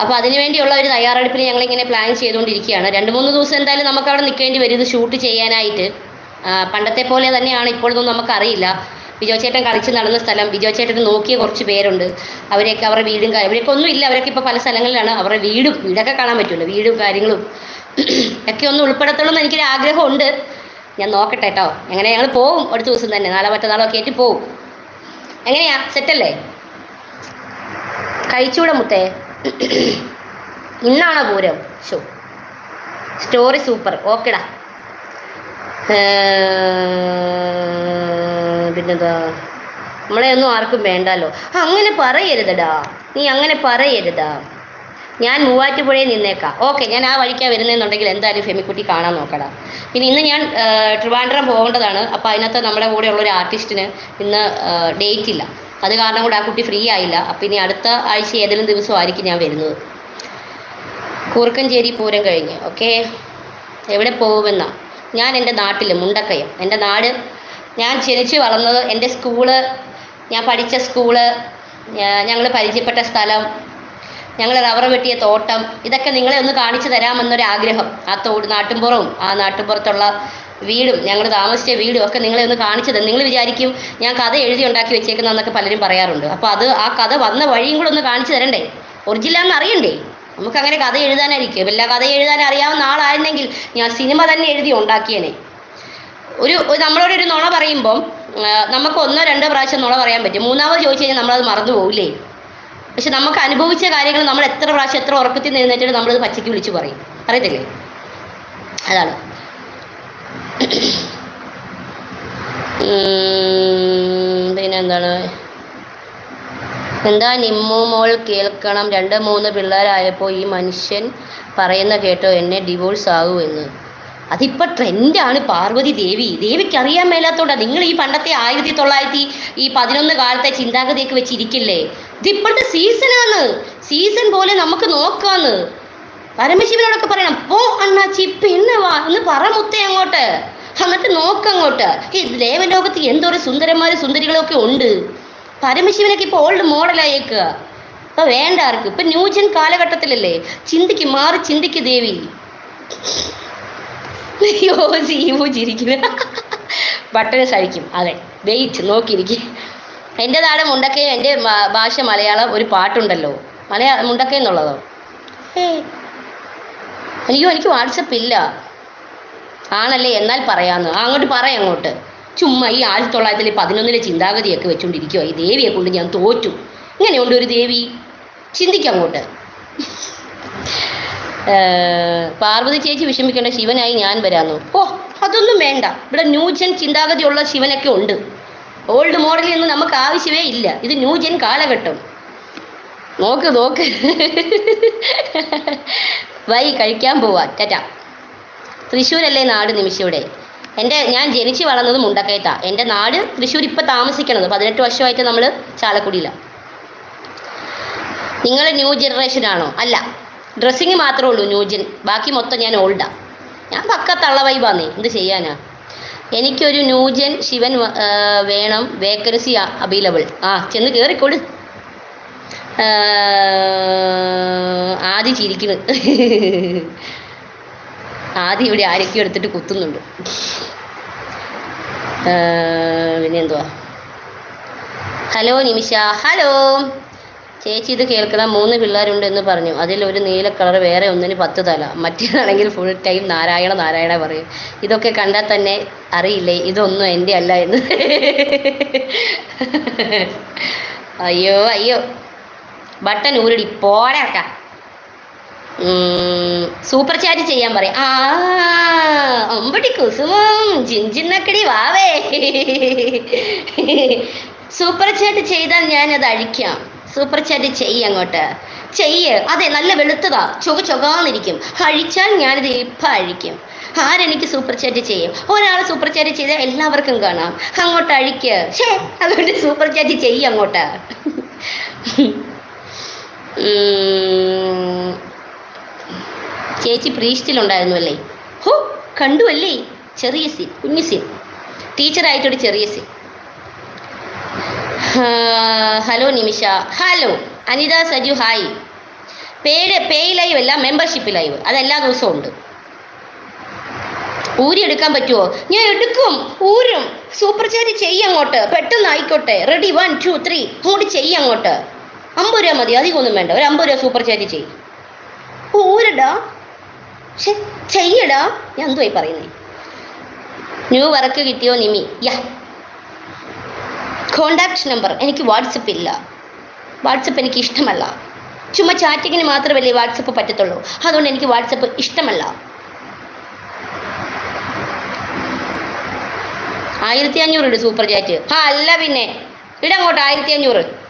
അപ്പോൾ അതിനുവേണ്ടിയുള്ള ഒരു തയ്യാറെടുപ്പിന് ഞങ്ങൾ ഇങ്ങനെ പ്ലാൻ ചെയ്തുകൊണ്ടിരിക്കുകയാണ്. രണ്ട് മൂന്ന് ദിവസം എന്തായാലും നമുക്ക് അവിടെ നിൽക്കേണ്ടി വരും. ഇത് ഷൂട്ട് ചെയ്യാനായിട്ട്. പണ്ടത്തെ പോലെ തന്നെയാണ്. ഇപ്പോഴൊന്നും നമുക്കറിയില്ല. ബിജോ ചേട്ടൻ കളിച്ച് നടന്ന സ്ഥലം. ബിജോ ചേട്ടൻ നോക്കിയ കുറച്ച് പേരുണ്ട്. അവരെയൊക്കെ അവരുടെ വീടും ഇവരൊക്കെ ഒന്നും ഇല്ല. അവരൊക്കെ ഇപ്പോൾ പല സ്ഥലങ്ങളിലാണ്. അവരുടെ വീടും വീടൊക്കെ കാണാൻ പറ്റുമല്ലോ. വീടും കാര്യങ്ങളും ഒക്കെ ഒന്ന് ഉൾപ്പെടുത്തണമെന്ന് എനിക്കൊരു ആഗ്രഹമുണ്ട്. ഞാൻ നോക്കട്ടെ കേട്ടോ എങ്ങനെ ഞങ്ങൾ പോവും അടുത്ത ദിവസം തന്നെ. നാളെ മറ്റന്നാളോ ഒക്കെ ആയിട്ട് പോവും. എങ്ങനെയാ? സെറ്റല്ലേ? കഴിച്ചൂടെ മുത്തേ. ഇന്നാണോ പൂരം? ഷോ സ്റ്റോറി സൂപ്പർ ഓക്കെടാ പിന്നെന്താ? നമ്മളെ ഒന്നും ആർക്കും വേണ്ടല്ലോ. അങ്ങനെ പറയരുതടാ. നീ അങ്ങനെ പറയരുതാ. ഞാൻ മൂവാറ്റുപുഴയിൽ നിന്നേക്കാം. ഓക്കെ ഞാൻ ആ വഴിക്കാണ് വരുന്നതെന്നുണ്ടെങ്കിൽ എന്തായാലും ഫെമിക്കുട്ടി കാണാൻ നോക്കടാ. പിന്നെ ഇന്ന് ഞാൻ ട്രിവാൻഡ്രം പോകേണ്ടതാണ്. അപ്പോൾ അതിനകത്ത് നമ്മുടെ കൂടെയുള്ള ഒരു ആർട്ടിസ്റ്റിന് ഇന്ന് ഡേറ്റ് ഇല്ല. അത് കാരണം കൂടെ ആ കുട്ടി ഫ്രീ ആയില്ല. അപ്പം ഇനി അടുത്ത ആഴ്ച ഏതെങ്കിലും ദിവസമായിരിക്കും ഞാൻ വരുന്നത്. കൂർക്കഞ്ചേരി പൂരം കഴിഞ്ഞ് ഓക്കെ എവിടെ പോകുമെന്ന? ഞാൻ എന്റെ നാട്ടിൽ മുണ്ടക്കയം. എന്റെ നാട് ഞാൻ ജനിച്ച് വളർന്നത് എന്റെ സ്കൂൾ ഞാൻ പഠിച്ച സ്കൂൾ ഞങ്ങൾ പരിചയപ്പെട്ട സ്ഥലം ഞങ്ങൾ റബ്ബർ വെട്ടിയ തോട്ടം ഇതൊക്കെ നിങ്ങളെ ഒന്ന് കാണിച്ചു തരാമെന്നൊരു ആഗ്രഹം ആ തോട് നാട്ടിൻപുറവും ആ നാട്ടുമ്പുറത്തുള്ള വീടും ഞങ്ങൾ താമസിച്ച വീടും ഒക്കെ നിങ്ങളെ ഒന്ന് കാണിച്ചത്. നിങ്ങൾ വിചാരിക്കും ഞാൻ കഥ എഴുതി ഉണ്ടാക്കി വെച്ചേക്കുന്നതെന്നൊക്കെ പലരും പറയാറുണ്ട്. അപ്പോൾ അത് ആ കഥ വന്ന വഴിയും കൂടെ ഒന്ന് കാണിച്ചു തരണ്ടേ? ഒറിജിനലാന്ന് അറിയണ്ടേ? നമുക്ക് അങ്ങനെ കഥ എഴുതാനായിരിക്കും. എല്ലാ കഥ എഴുതാൻ അറിയാവുന്ന ആളായിരുന്നെങ്കിൽ ഞാൻ സിനിമ തന്നെ എഴുതി ഉണ്ടാക്കിയേനെ. ഒരു നമ്മളോട് ഒരു നുണ പറയുമ്പം നമുക്ക് ഒന്നോ രണ്ടോ പ്രാവശ്യം നുണ പറയാൻ പറ്റും. മൂന്നാമത് ചോദിച്ചു കഴിഞ്ഞാൽ നമ്മളത് മറന്നു പോകില്ലേ പക്ഷെ നമുക്ക് അനുഭവിച്ച കാര്യങ്ങൾ നമ്മൾ എത്ര പ്രാവശ്യം എത്ര ഉറക്കത്തിൽ നിന്നിട്ട് നമ്മളത് പച്ചയ്ക്ക് വിളിച്ച് പറയും. അറിയത്തില്ലേ? അതാണ്. പിന്നെന്താണ്? എന്താ നിമ്മു മോൾ കേൾക്കണം? രണ്ട് മൂന്ന് പിള്ളേരായപ്പോൾ ഈ മനുഷ്യൻ പറയുന്ന കേട്ടോ എന്നെ ഡിവോഴ്സ് ആകുമെന്ന് അതിപ്പോൾ ട്രെൻഡാണ് പാർവതി ദേവി. ദേവിക്ക് അറിയാൻ മേലാത്തോണ്ടാ നിങ്ങൾ ഈ പണ്ടത്തെ ആയിരത്തി തൊള്ളായിരത്തി ഈ പതിനൊന്ന് കാലത്തെ ചിന്താഗതിയൊക്കെ വെച്ചിരിക്കില്ലേ? ഇതിപ്പോഴത്തെ സീസണാണ് സീസൺ പോലെ നമുക്ക് നോക്കാന്ന്. പരമശിവനോടൊക്കെ പറയണം ഓ അണ്ണാച്ചി പിന്നെ വാ എന്ന് പറ മുത്തേ അങ്ങോട്ട്. എന്നിട്ട് നോക്കങ്ങോട്ട് ഈ ദേവലോകത്ത് എന്തോരം സുന്ദരന്മാരും സുന്ദരികളൊക്കെ ഉണ്ട്. പരമശിവനൊക്കെ ഇപ്പോൾ ഓൾഡ് മോഡലായേക്കുക ഇപ്പൊ വേണ്ട ആർക്ക്. ഇപ്പൊ ന്യൂജൻ കാലഘട്ടത്തിലല്ലേ? ചിന്തിക്ക് മാറി ചിന്തിക്ക് ദേവി. അയ്യോ ജീവു ബട്ടന് സഹിക്കും. അതെ വെയിറ്റ് നോക്കിയിരിക്കും. എന്റെ നാട് മുണ്ടക്കയും എന്റെ ഭാഷ മലയാളം ഒരു പാട്ടുണ്ടല്ലോ. മലയാള മുണ്ടക്കയം എന്നുള്ളതോ ഏയ് അയ്യോ എനിക്ക് വാട്സപ്പ് ഇല്ല. ആണല്ലേ എന്നാൽ പറയാന്ന്. അങ്ങോട്ട് പറയാം അങ്ങോട്ട്. ചുമ്മാ ഈ ആയിരത്തി തൊള്ളായിരത്തി പതിനൊന്നിലെ ചിന്താഗതിയൊക്കെ വെച്ചുകൊണ്ടിരിക്കുവോ ഈ ദേവിയെ കൊണ്ട് ഞാൻ തോറ്റു. ഇങ്ങനെയുണ്ട് ഒരു ദേവി. ചിന്തിക്കാം അങ്ങോട്ട്. പാർവതി ചേച്ചി വിഷമിക്കേണ്ട ശിവനായി ഞാൻ വരാന്നു. ഓ അതൊന്നും വേണ്ട. ഇവിടെ ന്യൂജൻ ചിന്താഗതിയുള്ള ശിവനൊക്കെ ഉണ്ട്. ഓൾഡ് മോഡലിൽ ഒന്നും നമുക്ക് ആവശ്യമേ ഇല്ല. ഇത് ന്യൂജൻ കാലഘട്ടം. നോക്ക് നോക്ക്. വൈ കഴിക്കാൻ പോവാ. ടാറ്റ. തൃശ്ശൂരല്ലേ നാട് നിമിഷയുടെ? എന്റെ ഞാൻ ജനിച്ച് വളർന്നത് മുണ്ടക്കയത്താ. എന്റെ നാട് തൃശ്ശൂർ ഇപ്പം താമസിക്കണത് പതിനെട്ട് വർഷമായിട്ട് നമ്മൾ ചാലക്കുടിയിലാണ് നിങ്ങൾ ന്യൂ ജനറേഷൻ ആണോ അല്ല. ഡ്രസ്സിങ് മാത്രമേ ഉള്ളൂ ന്യൂ ജൻ ബാക്കി മൊത്തം ഞാൻ ഓൾഡാ. ഞാൻ പക്ക തള്ള വൈബാന്നേ എന്ത് ചെയ്യാനാ? എനിക്കൊരു ന്യൂജൻ ശിവൻ വേണം വേക്കൻസി അവൈലബിൾ ആ ചെന്ന് കയറിക്കൊടു ആദ്യം ചിരിക്കുന്നു. ആദ്യം ഇവിടെ ആരൊക്കെയോ എടുത്തിട്ട് കുത്തുന്നുണ്ട്. പിന്നെ എന്തുവാ? ഹലോ നിമിഷ. ഹലോ. ചേച്ചി ഇത് കേൾക്കണം മൂന്ന് പിള്ളേരുണ്ടെന്ന് പറഞ്ഞു. അതിൽ ഒരു നീല കളർ വേറെ ഒന്നിന് പത്ത് തല. മറ്റേതാണെങ്കിൽ ഫുൾ ടൈം നാരായണ നാരായണ പറയും. ഇതൊക്കെ കണ്ടാൽ തന്നെ അറിയില്ലേ ഇതൊന്നും എന്റെ അല്ല എന്ന്. അയ്യോ അയ്യോ. ബട്ടൺ ഊരടി പോരാക്ക സൂപ്പർ ചാറ്റ് ചെയ്യാൻ പറയാം. ആ അമ്പടി കുസുമം ജിഞ്ചിന്നക്കടി വാവേ. സൂപ്പർ ചാറ്റ് ചെയ്താൽ ഞാൻ അത് അഴിക്കാം. സൂപ്പർ ചാറ്റ് ചെയ്യ അങ്ങോട്ട്. ചെയ്യ്. അതെ നല്ല വെളുത്തതാ. ചുക ചുകാന്നിരിക്കും അഴിച്ചാൽ ഞാനിത് ഇപ്പം അഴിക്കും. ആരെനിക്ക് സൂപ്പർ ചാറ്റ് ചെയ്യും? ഒരാൾ സൂപ്പർ ചാറ്റ് ചെയ്താൽ എല്ലാവർക്കും കാണാം. അങ്ങോട്ട് അഴിക്ക്. ഷേ അതുകൊണ്ട് സൂപ്പർ ചാറ്റ് ചെയ്യ അങ്ങോട്ട്. ചേച്ചി പ്രീസ്റ്റിലുണ്ടായിരുന്നു അല്ലേ ഹോ കണ്ടു അല്ലേ ചെറിയ സീൻ കുഞ്ഞു സീൻ. ടീച്ചറായിട്ടൊരു ചെറിയ scene. Hello Nimisha. Hello Anitha Saju hi. പേര് പേയ് ലൈവ് അല്ല മെമ്പർഷിപ്പ് ലൈവ്. അതെല്ലാ ദിവസവും ഉണ്ട്. ഊരി എടുക്കാൻ പറ്റുമോ ഞാൻ എടുക്കും ഊരും. സൂപ്പർ ചാറ്റ് ചെയ്യങ്ങോട്ട് പെട്ടെന്ന് ആയിക്കോട്ടെ റെഡി വൺ ടു ത്രീ. അങ്ങോട്ട് ചെയ്യ അങ്ങോട്ട്. അമ്പത് രൂപ മതി അധികമൊന്നും വേണ്ട. ഒരു അമ്പത് രൂപ സൂപ്പർ ചാറ്റ് ചെയ്യും. ഊരടാ ചെയ്യടാ? ഞാൻ എന്തുവായി പറയുന്നേ? ന്യൂ വർക്ക് കിട്ടിയോ നിമി? യാ. കോണ്ടാക്ട് നമ്പർ എനിക്ക് വാട്സപ്പ് ഇല്ല. വാട്സപ്പ് എനിക്ക് ഇഷ്ടമല്ല. ചുമ്മാ ചാറ്റിങ്ങിന് മാത്രമല്ലേ വാട്സപ്പ് പറ്റത്തുള്ളൂ. അതുകൊണ്ട് എനിക്ക് വാട്സപ്പ് ഇഷ്ടമല്ല. ആയിരത്തി അഞ്ഞൂറ് ഇട് സൂപ്പർ ചാറ്റ് ആ അല്ല പിന്നെ. ഇടങ്ങോട്ട് ആയിരത്തി അഞ്ഞൂറ്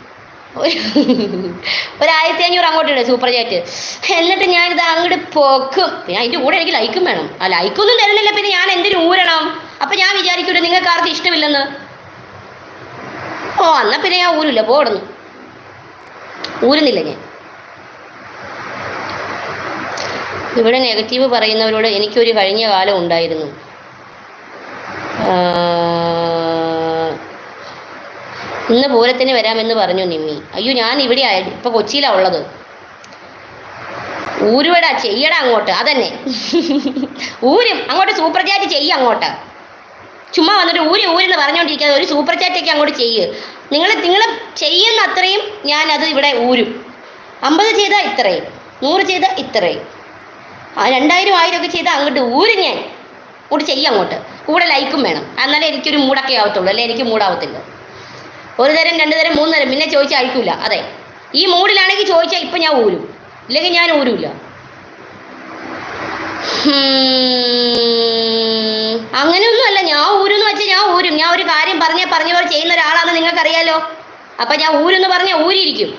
ഒരു ആയിരത്തി അഞ്ഞൂറ് അങ്ങോട്ട് ഇടും സൂപ്പർ ചാറ്റ് എന്നിട്ട് ഞാനിത് അങ്ങോട്ട് പൊക്കും. പിന്നെ അതിന്റെ കൂടെ എനിക്ക് ലൈക്കും വേണം. ആ ലൈക്കൊന്നും തരുന്നില്ല. പിന്നെ ഞാൻ എന്തിനു ഊരണം? അപ്പം ഞാൻ വിചാരിക്കൂല നിങ്ങൾക്ക് ആർക്കും ഇഷ്ടമില്ലെന്ന്. ഓ എന്നാ പിന്നെ ഞാൻ ഊരില്ല. പോടുന്നു ഊരുന്നില്ല ഞാൻ. ഇവിടെ നെഗറ്റീവ് പറയുന്നവരോട് എനിക്കൊരു കഴിഞ്ഞ കാലം ഉണ്ടായിരുന്നു. ഇന്ന് പൂരത്തിന് വരാമെന്ന് പറഞ്ഞു നിമ്മി. അയ്യോ ഞാൻ ഇവിടെ ഇപ്പൊ കൊച്ചിയിലാ ഉള്ളത്. ഊരുവടാ ചെയ്യടാ അങ്ങോട്ട്. അതന്നെ. ഊരും. അങ്ങോട്ട് സൂപ്പർ ചാറ്റ് ചെയ്യ അങ്ങോട്ട്. ചുമ്മാ വന്നിട്ട് ഊരി ഊരെന്ന് പറഞ്ഞുകൊണ്ടിരിക്കാതെ ഒരു സൂപ്പർ ചാറ്റൊക്കെ അങ്ങോട്ട് ചെയ്യ്. നിങ്ങൾ നിങ്ങൾ ചെയ്യുന്ന അത്രയും ഞാൻ അത് ഇവിടെ ഊരും. അമ്പത് ചെയ്താൽ ഇത്രയും. നൂറ് ചെയ്താൽ ഇത്രയും. രണ്ടായിരം ആയിരം ഒക്കെ ചെയ്താൽ അങ്ങോട്ട് ഊരി ഞാൻ. അങ്ങോട്ട് ചെയ്യ അങ്ങോട്ട്. കൂടെ ലൈക്കും വേണം. എന്നാലേ എനിക്കൊരു മൂടൊക്കെ ആവത്തുള്ളൂ. അല്ലെ എനിക്ക് മൂടാവത്തില്ല ഒരു തരം രണ്ട് തരം മൂന്ന് തരം പിന്നെ ചോദിച്ചാൽ അഴിക്കൂല. അതെ. ഈ മൂഡിലാണെങ്കിൽ ചോദിച്ചാൽ ഇപ്പം ഞാൻ ഊരും. ഇല്ലെങ്കിൽ ഞാൻ ഊരൂല. അങ്ങനെയൊന്നും അങ്ങനെയൊന്നുമല്ല ഞാൻ ഊരെന്ന് വെച്ചാൽ ഞാൻ ഊരും. ഞാൻ ഒരു കാര്യം പറഞ്ഞ പറഞ്ഞ പോലെ ചെയ്യുന്ന ഒരാളാണെന്ന് നിങ്ങൾക്കറിയാലോ. അപ്പൊ ഞാൻ ഊരെന്ന് പറഞ്ഞ ഊരിയിരിക്കും.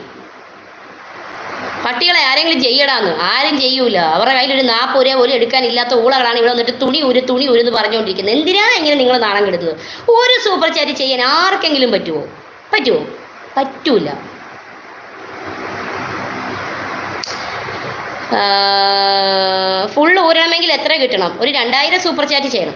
പട്ടികളെ ആരെങ്കിലും ചെയ്യടാന്ന്. ആരും ചെയ്യൂല. അവരുടെ കയ്യിൽ ഒരു നാൽപ്പത് രൂപ പോലും എടുക്കാനില്ലാത്ത ഊളകളാണ് ഇവിടെ വന്നിട്ട് തുണി ഊര് തുണി ഊരെന്ന് പറഞ്ഞുകൊണ്ടിരിക്കുന്നത്. എന്തിനാണ് ഇങ്ങനെ നിങ്ങൾ നാണം കെടുത്തത് ഒരു സൂപ്പർ ചാറ്റ് ചെയ്യാൻ ആർക്കെങ്കിലും പറ്റുമോ? പറ്റുമോ പറ്റൂല. ഫുൾ ഊരണമെങ്കിൽ എത്ര കിട്ടണം? ഒരു രണ്ടായിരം സൂപ്പർ ചാറ്റ് ചെയ്യണം.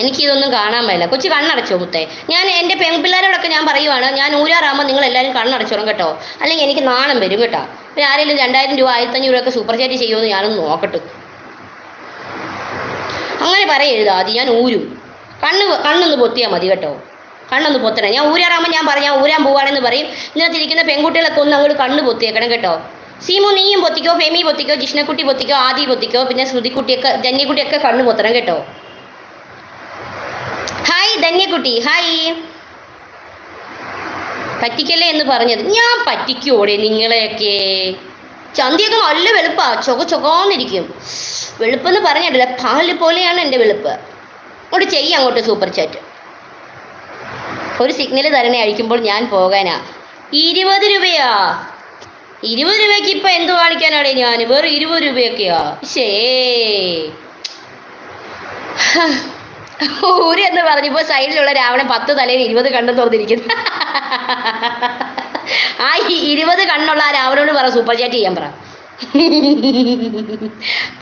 എനിക്കിതൊന്നും കാണാൻ പറ്റില്ല കൊച്ചു കണ്ണടച്ചോ മുത്തേ? ഞാൻ എന്റെ പെൺപിള്ളേരോടൊക്കെ ഞാൻ പറയുവാണ് ഞാൻ ഊരാറാകുമ്പോൾ നിങ്ങൾ എല്ലാവരും കണ്ണടച്ചോളും കേട്ടോ. അല്ലെങ്കിൽ എനിക്ക് നാണം വരും കേട്ടോ. പിന്നെ ആരെങ്കിലും രണ്ടായിരം രൂപ ആയിരത്തഞ്ഞൂറ് രൂപ ഒക്കെ സൂപ്പർ ചാറ്റ് ചെയ്യുമെന്ന് ഞാനൊന്ന് നോക്കട്ടെ. അങ്ങനെ പറയരുത് ആദ്യം ഞാൻ ഊരും. കണ്ണ് കണ്ണൊന്ന് പൊത്തിയാൽ മതി കേട്ടോ. കണ്ണൊന്ന് പൊത്തണം. ഞാൻ ഊരാറാകുമ്പോൾ ഞാൻ പറയാം ഊരാൻ പോവാണെന്ന് പറയും. ഇതിനകത്തിരിക്കുന്ന പെൺകുട്ടികളൊക്കെ ഒന്ന് അങ്ങോട്ട് കണ്ണ് പൊത്തിയേക്കണം കേട്ടോ. സീമു നീയും പൊത്തിക്കോ ഫെമി പൊത്തിക്കോ ജിഷ്ണക്കുട്ടി പൊത്തിക്കോ ആദി പൊത്തിക്കോ പിന്നെ ശ്രുതിക്കുട്ടിയൊക്കെ ധന്യക്കുട്ടിയൊക്കെ കണ്ണ് പൊത്തണം കേട്ടോ. ഹായ് ധന്യക്കുട്ടി. ഹായ് പറ്റിക്കല്ലേ എന്ന് പറഞ്ഞത്. ഞാൻ പറ്റിക്കോടെ നിങ്ങളെയൊക്കെ. ചന്തിയൊക്കെ നല്ല വെളുപ്പാ. ചൊക ചൊകാന്നിരിക്കും. വെളുപ്പെന്ന് പറഞ്ഞിട്ടില്ല. പാൽ പോലെയാണ് എന്റെ വെളുപ്പ്. അങ്ങോട്ട് ചെയ്യാം അങ്ങോട്ട് സൂപ്പർ ചാറ്റ്. ഒരു സിഗ്നൽ തരണേ അഴിക്കുമ്പോൾ ഞാൻ പോകാനാ. ഇരുപത് രൂപയാ. ഇരുപത് രൂപയ്ക്ക് ഇപ്പൊ എന്ത് കാണിക്കാനാടേ ഞാൻ വേറെ ഇരുപത് രൂപയൊക്കെയാ. ശേ ഊര് എന്ന് പറഞ്ഞപ്പോ സൈഡിലുള്ള രാവണൻ പത്ത് തലയിൽ ഇരുപത് കണ്ടും തുറന്നിരിക്കുന്നു. ആ ഇരുപത് കണ്ണുള്ള ആ രാവണോട് പറ സൂപ്പർ ചാറ്റ് ചെയ്യാൻ പറ.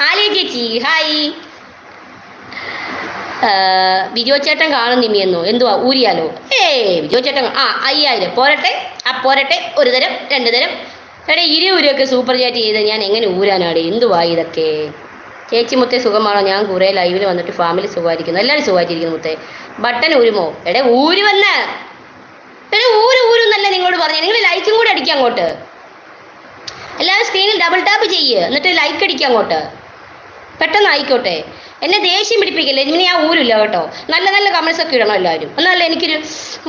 ആലേ ചേച്ചി ഹായ് വിജോ ചേട്ടൻ കാണും നിമിയെന്നോ എന്തുവാ? ഊരിയാലോ? ഏ വിജോ ചേട്ടൻ ആ അയ്യായിരം. പോരട്ടെ? ആ പോരട്ടെ. ഒരു തരം രണ്ട് തരം. എടേ ഇരുപത് രൂപയൊക്കെ സൂപ്പർ ചാറ്റ് ചെയ്ത് ഞാൻ എങ്ങനെ ഊരാനാടേ? എന്തുവാ ഇതൊക്കെ? ചേച്ചി മുത്തെ സുഖമാണോ? ഞാൻ കുറേ ലൈവിൽ വന്നിട്ട് ഫാമിലി സുഖമായിരിക്കുന്നു. എല്ലാവരും സുഖമായിട്ടിരിക്കുന്നു മുത്തേ. ബട്ടൺ ഊരുമോ? എടേ ഊരി വന്ന്. എടേ ഊര് ഊരുന്നല്ല നിങ്ങളോട് പറഞ്ഞു? നിങ്ങൾ ലൈക്കും കൂടെ അടിക്കാം അങ്ങോട്ട്. എല്ലാവരും സ്ക്രീനിൽ ഡബിൾ ടാപ്പ് ചെയ്യ്. എന്നിട്ട് ലൈക്ക് അടിക്കാം അങ്ങോട്ട്. പെട്ടെന്ന് ആയിക്കോട്ടെ എന്നെ ദേഷ്യം പിടിപ്പിക്കില്ല? ഇനി ഞാൻ ഊരില്ല കേട്ടോ. നല്ല നല്ല കമൻസ് ഒക്കെ ഇടണം എല്ലാവരും. എന്നാലേ എനിക്കൊരു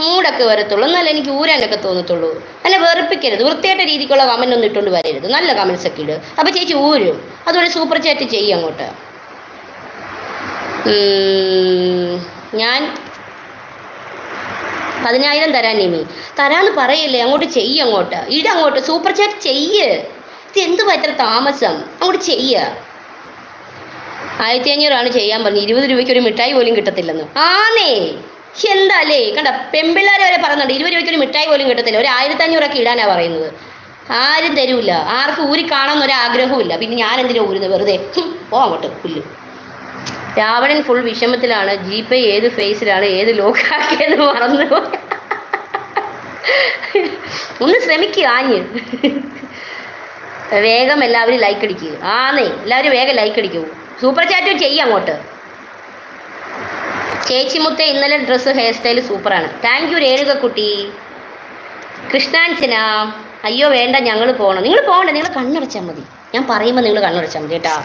മൂടൊക്കെ വരത്തുള്ളൂ. എന്നാലേ എനിക്ക് ഊരാനൊക്കെ തോന്നത്തുള്ളൂ. എന്നെ വെറുപ്പിക്കരുത്. വൃത്തിയായിട്ട രീതിക്കുള്ള കമന്റ് ഒന്നും ഇട്ടുകൊണ്ട് വരരുത്. നല്ല കമൻസ് ഒക്കെ ഇട്. അപ്പോൾ ചേച്ചി ഊരും. അതുപോലെ സൂപ്പർ ചാറ്റ് ചെയ്യും അങ്ങോട്ട്. ഞാൻ പതിനായിരം തരാൻ നിമി. തരാന്ന് പറയല്ലേ? അങ്ങോട്ട് ചെയ്യ അങ്ങോട്ട്. ഇടങ്ങോട്ട്. സൂപ്പർ ചാറ്റ് ചെയ്യ്. ഇത് എന്തുവാ ഇത്ര താമസം? അങ്ങോട്ട് ചെയ്യ. ആയിരത്തി അഞ്ഞൂറാണ് ചെയ്യാൻ പറഞ്ഞു ഇരുപത് രൂപയ്ക്ക് ഒരു മിഠായി പോലും കിട്ടത്തില്ലെന്ന്. ആന്നേ. എന്താല്ലേ കണ്ട പെമ്പിള്ളാരെ വരെ പറയുന്നുണ്ട് ഇരുപത് രൂപയ്ക്ക് ഒരു മിഠായി പോലും കിട്ടത്തില്ല. ഒരു ആയിരത്തി അഞ്ഞൂറൊക്കെ ഇടാനാ പറയുന്നത്. ആരും തരൂല. ആർക്കും ഊരി കാണാൻ ഒരു ആഗ്രഹവും പിന്നെ ഞാൻ എന്തിനാ ഊരുന്നത് വെറുതെ പോ അങ്ങോട്ട് പുല്ല്. രാവണൻ ഫുൾ വിഷമത്തിലാണ്. ജീപ്പേ ഏത് ഫേസിലാണ് ഏത് ലോക്കാക്കിയെന്ന് മറന്നു. ഒന്ന് ശ്രമിക്കുക ആഞ്ഞ്. വേഗം എല്ലാവരും ലൈക്ക് അടിക്കുക ആന്നേ എല്ലാവരും വേഗം ലൈക്ക് അടിക്കൂ. സൂപ്പർ ചാറ്റും ചെയ്യാം അങ്ങോട്ട്. ചേച്ചിമുത്ത ഇന്നലെ ഡ്രസ്സ് ഹെയർ സ്റ്റൈൽ സൂപ്പറാണ് താങ്ക് യു രേണുക കുട്ടി കൃഷ്ണാൻസിന അയ്യോ വേണ്ട ഞങ്ങൾ പോകണം നിങ്ങൾ പോകണ്ട നിങ്ങൾ കണ്ണടച്ചാൽ മതി. ഞാൻ പറയുമ്പോൾ നിങ്ങൾ കണ്ണടച്ചാൽ മതി കേട്ടാ.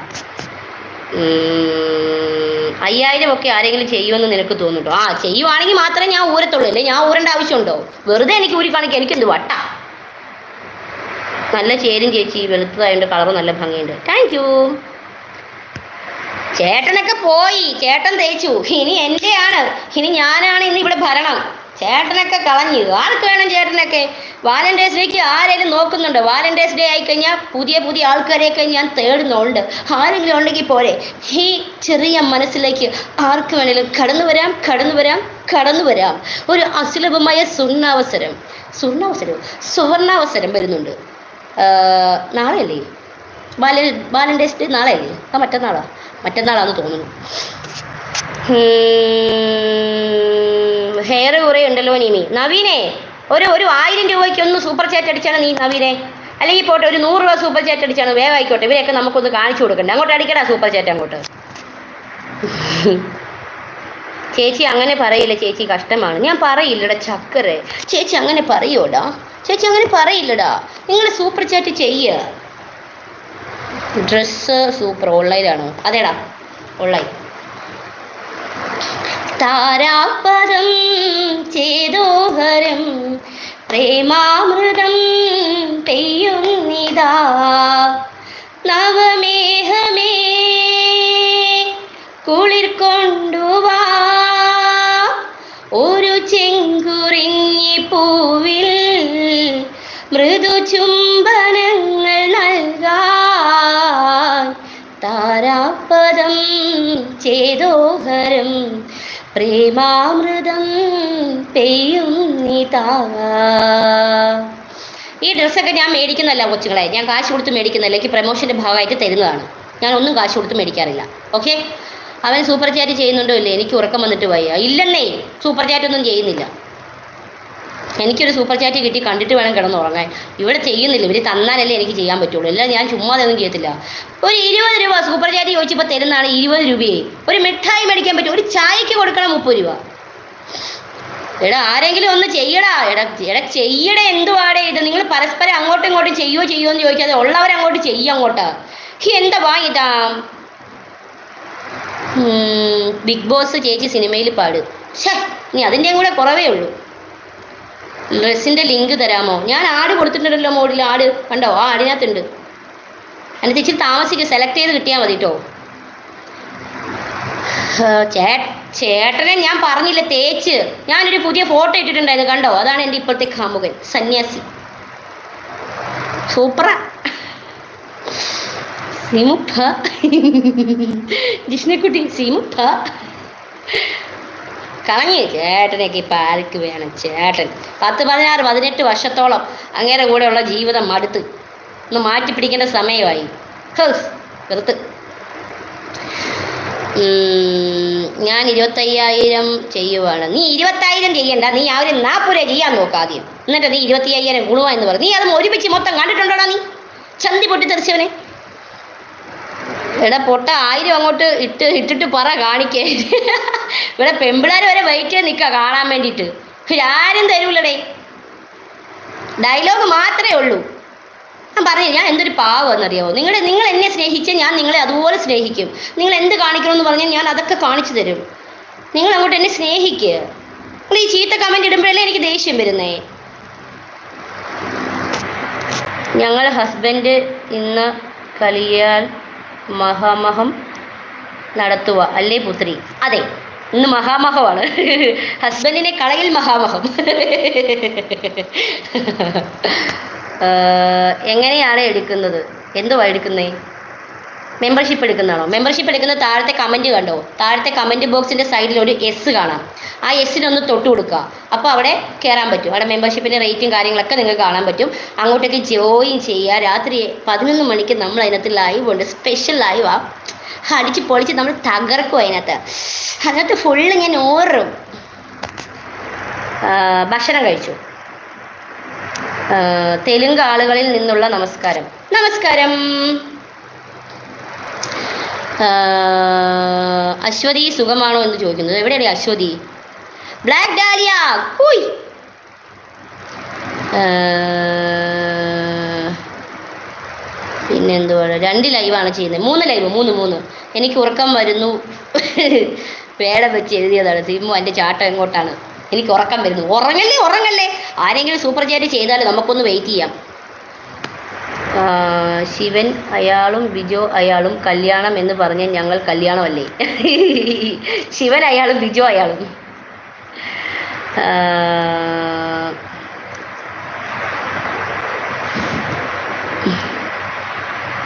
അയ്യായിരം ഒക്കെ ആരെങ്കിലും ചെയ്യുമെന്ന് നിനക്ക് തോന്നുന്നുണ്ടോ? ആ ചെയ്യുവാണെങ്കിൽ മാത്രമേ ഞാൻ ഊരത്തുള്ളൂ. അല്ലേ ഞാൻ ഊരേണ്ട ആവശ്യമുണ്ടോ? വെറുതെ എനിക്ക് ഊരി കാണിക്കാൻ എനിക്കെന്ത് വട്ട? നല്ല ചേരും ചേച്ചി. വെളുത്തതായതുകൊണ്ട് കളറ് നല്ല ഭംഗിയുണ്ട്. താങ്ക് യു ചേട്ടനൊക്കെ പോയി. ചേട്ടൻ തേച്ചു. ഇനി എന്റെയാണ്. ഇനി ഞാനാണ് ഇന്ന് ഇവിടെ ഭരണം. ചേട്ടനൊക്കെ കളഞ്ഞു. ആർക്ക് വേണം ചേട്ടനൊക്കെ? വാലന്റൈൻസ് ഡേക്ക് ആരെങ്കിലും നോക്കുന്നുണ്ട്? വാലന്റൈൻസ് ഡേ ആയി ആയിക്കഴിഞ്ഞാൽ പുതിയ പുതിയ ആൾക്കാരെയൊക്കെ ഞാൻ തേടുന്നുണ്ട്. ആരെങ്കിലും ഉണ്ടെങ്കിൽ പോരെ. ഈ ചെറിയ മനസ്സിലേക്ക് ആർക്ക് വേണേലും കടന്നു വരാം കടന്നു വരാം കടന്നു വരാം. ഒരു അസുലഭമായ സ്വർണാവസരം. സ്വർണാവസരം. സുവർണാവസരം വരുന്നുണ്ട്. നാളെ അല്ലേ ബാലന്റെ ഡേ നാളെ അല്ലേ ആ മറ്റന്നാളാ. മറ്റന്നാളാന്ന് തോന്നുന്നു. ഹെയർ കുറേ ഉണ്ടല്ലോ നീമി. നവീനെ ഒരു ഒരു ആയിരം രൂപയ്ക്ക് ഒന്ന് സൂപ്പർ ചാറ്റ് അടിച്ചാണ് നീ നവീനെ? അല്ലെങ്കിൽ പോട്ടെ ഒരു നൂറ് രൂപ സൂപ്പർ ചാറ്റ് അടിച്ചാണ്? വേഗം ആയിക്കോട്ടെ ഇവരെയൊക്കെ നമുക്കൊന്ന് കാണിച്ചു കൊടുക്കണ്ടേ? അങ്ങോട്ട് അടിക്കടാ സൂപ്പർ ചാറ്റ് അങ്ങോട്ട്. ചേച്ചി അങ്ങനെ പറയില്ല ചേച്ചി കഷ്ടമാണ്. ഞാൻ പറയില്ലടാ ചക്കര. ചേച്ചി അങ്ങനെ പറയോടാ? ചേച്ചി അങ്ങനെ പറയില്ലടാ. നിങ്ങൾ സൂപ്പർ ചാറ്റ് ചെയ്യുക ഡ്രസ്സ് സൂപ്പർ ഓൺലൈനാണോ അതേടാ ഓൺലൈൻ താരാപദം ചേതോഹരം പ്രേമാമൃതം പെയ്യുന്നിതാ. നവമേഹമേ കുളിർ കൊണ്ടുവാ. ഒരു ചെങ്കുറിഞ്ഞി പൂവിൽ മൃദു ചുംബനങ്ങൾ നൽകാൻ താരാപദം ചേതോഹരം പ്രേമാമൃതം പെയ്യും ഈ ഡ്രസ്സൊക്കെ ഞാൻ മേടിക്കുന്നല്ല കൊച്ചുകളെ ഞാൻ കാശ് കൊടുത്ത് മേടിക്കുന്നതല്ല. എനിക്ക് പ്രമോഷന്റെ ഭാഗമായിട്ട് തരുന്നതാണ്. ഞാൻ ഒന്നും കാശ് കൊടുത്ത് മേടിക്കാറില്ല. ഓക്കെ? അവൻ സൂപ്പർ ചാറ്റ് ചെയ്യുന്നുണ്ടോ ഇല്ലേ? എനിക്ക് ഉറക്കം വന്നിട്ട് വയ്യ. ഇല്ലെന്നേ സൂപ്പർ ചാറ്റ് ഒന്നും ചെയ്യുന്നില്ല. എനിക്കൊരു സൂപ്പർ ചാറ്റ് കിട്ടി കണ്ടിട്ട് വേണം കിടന്ന് ഉറങ്ങാൻ ഇവിടെ ചെയ്യുന്നില്ല ഇവർ തന്നാലല്ലേ എനിക്ക് ചെയ്യാൻ പറ്റുള്ളൂ. അല്ല ഞാൻ ചുമ്മാ ഒന്നും ചെയ്യത്തില്ല. ഒരു ഇരുപത് രൂപ സൂപ്പർ ചാറ്റ് ചോദിച്ചപ്പോൾ തരുന്നതാണ് ഇരുപത് രൂപയെ. ഒരു മിഠായി മേടിക്കാൻ പറ്റും. ഒരു ചായക്ക് കൊടുക്കണം മുപ്പത് രൂപ. എടാ ആരെങ്കിലും ഒന്ന് ചെയ്യടാ. എടാ എടാ ചെയ്യടേ എന്തുവാടേ ഇത്? നിങ്ങൾ പരസ്പരം അങ്ങോട്ടും ഇങ്ങോട്ടും ചെയ്യുമോ ചെയ്യുമോ എന്ന് ചോദിക്കാതെ ഉള്ളവരങ്ങോട്ട് ചെയ്യും അങ്ങോട്ടാ? എന്താ വാ ഇതാ? ബിഗ് ബോസ് ചേച്ചി സിനിമയിൽ പാട്. ഷേ നീ അതിന്റെയും കൂടെ കുറവേ ഉള്ളൂ. ഡ്രസ്സിന്റെ ലിങ്ക് തരാമോ? ഞാൻ ആട് കൊടുത്തിട്ടുണ്ടല്ലോ മോഡിൽ ആട്. കണ്ടോ? ആ ആടിനകത്തുണ്ട്. എന്നിട്ട് ഇച്ചിരി താമസിക്കുക സെലക്ട് ചെയ്ത് കിട്ടിയാൽ മതി കേട്ടോ ചേ ചേട്ടനെ ഞാൻ പറഞ്ഞില്ല തേച്ച്. ഞാനൊരു പുതിയ ഫോട്ടോ ഇട്ടിട്ടുണ്ടായത് കണ്ടോ? അതാണ് എന്റെ ഇപ്പോഴത്തെ കാമുകൻ സന്യാസി. സൂപ്പറാ. സിമുപ്പ. ജിഷ്ണക്കുട്ടി സിമുപ്പ. കളഞ്ഞ് ചേട്ടനൊക്കെ ഇപ്പം ആർക്ക് വേണം? ചേട്ടൻ. പത്ത് പതിനാറ് പതിനെട്ട് വർഷത്തോളം അങ്ങേരെ കൂടെയുള്ള ജീവിതം മടുത്ത്. ഒന്ന് മാറ്റി പിടിക്കേണ്ട സമയമായി. ഹൗസ് വെറുത്ത്. ഞാൻ ഇരുപത്തയ്യായിരം ചെയ്യുവാണ്. നീ ഇരുപത്തായിരം ചെയ്യണ്ട. നീ ആ ഒരു നാൽപ്പത് ചെയ്യാൻ നോക്കുക ആദ്യം. എന്നിട്ട് നീ ഇരുപത്തി അയ്യായിരം ഗുണമാ എന്ന് പറഞ്ഞു നീ അത് ഒരുമിച്ച് മൊത്തം കണ്ടിട്ടുണ്ടോടാ നീ? ചന്തി പൊട്ടിത്തെറിച്ചവനെ. എടാ പൊട്ട ആയിരം അങ്ങോട്ട് ഇട്ട് ഇട്ടിട്ട് പറ കാണിക്കേ. ഇവിടെ പെമ്പിളാർ വരെ വെയിറ്റ് ചെയ്ത് നിൽക്കുക കാണാൻ വേണ്ടിയിട്ട് ആരും തരൂലടേ. ഡയലോഗ് മാത്രമേ ഉള്ളൂ. ഞാൻ പറഞ്ഞു ഞാൻ എന്തൊരു പാവമെന്നറിയാമോ നിങ്ങൾ നിങ്ങൾ എന്നെ സ്നേഹിച്ച് ഞാൻ നിങ്ങളെ അതുപോലെ സ്നേഹിക്കും. നിങ്ങൾ എന്ത് കാണിക്കണമെന്ന് പറഞ്ഞാൽ ഞാൻ അതൊക്കെ കാണിച്ചു തരും. നിങ്ങൾ അങ്ങോട്ട് എന്നെ സ്നേഹിക്കുക നിങ്ങൾ ഈ ചീത്ത കമന്റ് ഇടുമ്പോഴല്ലേ എനിക്ക് ദേഷ്യം വരുന്നേ? ഞങ്ങൾ ഹസ്ബൻഡ് ഇന്ന് കളിയാൽ മഹാമഹം നടത്തുക. അല്ലേ പുത്രി? അതെ. ഇന്ന് മഹാമഹമാണ്. ഹസ്ബൻഡിനെ കളയിൽ മഹാമഹം. എങ്ങനെയാണ് എടുക്കുന്നത്? എന്തുവാ എടുക്കുന്നേ? മെമ്പർഷിപ്പ് എടുക്കുന്നതാണോ? മെമ്പർഷിപ്പ് എടുക്കുന്ന താഴത്തെ കമന്റ് കണ്ടോ? താഴത്തെ കമന്റ് ബോക്സിന്റെ സൈഡിൽ ഒരു എസ് കാണാം. ആ എസ്സിനൊന്ന് തൊട്ട് കൊടുക്കുക. അപ്പോൾ അവിടെ കയറാൻ പറ്റും. അവിടെ മെമ്പർഷിപ്പിന്റെ റേറ്റും കാര്യങ്ങളൊക്കെ നിങ്ങൾക്ക് കാണാൻ പറ്റും. അങ്ങോട്ടേക്ക് ജോയിൻ ചെയ്യുക. രാത്രി പതിനൊന്ന് മണിക്ക് നമ്മൾ അതിനകത്ത് ലൈവ് ഉണ്ട്. സ്പെഷ്യൽ ലൈവാ അടിച്ച് പൊളിച്ച് നമ്മൾ തകർക്കും അതിനകത്ത്. അതിനകത്ത് ഫുള്ള് ഞാൻ ഓറും ഭക്ഷണം കഴിച്ചു. തെലുങ്ക് ആളുകളിൽ നിന്നുള്ള നമസ്കാരം. നമസ്കാരം. അശ്വതി സുഖമാണോ എന്ന് ചോദിക്കുന്നത്. എവിടെയാണ് അശ്വതി? ബ്ലാക്ക് ഡാലിയ കുയ് പിന്നെന്തുവാണ് രണ്ട് ലൈവാണ് ചെയ്യുന്നത്. മൂന്ന് ലൈവ് മൂന്ന് മൂന്ന്. എനിക്ക് ഉറക്കം വരുന്നു. പേട വെച്ച് എഴുതിയതാണ്. സിമ്മു എന്റെ ചാട്ടം എങ്ങോട്ടാണ്? എനിക്ക് ഉറക്കം വരുന്നു. ഉറങ്ങല്ലേ ഉറങ്ങല്ലേ. ആരെങ്കിലും സൂപ്പർ ചാറ്റ് ചെയ്താൽ നമുക്കൊന്ന് വെയിറ്റ് ചെയ്യാം. ശിവൻ അയാളും ബിജോ അയാളും കല്യാണം എന്ന് പറഞ്ഞ ഞങ്ങൾ കല്യാണമല്ലേ? ശിവൻ അയാളും ബിജോ അയാളും.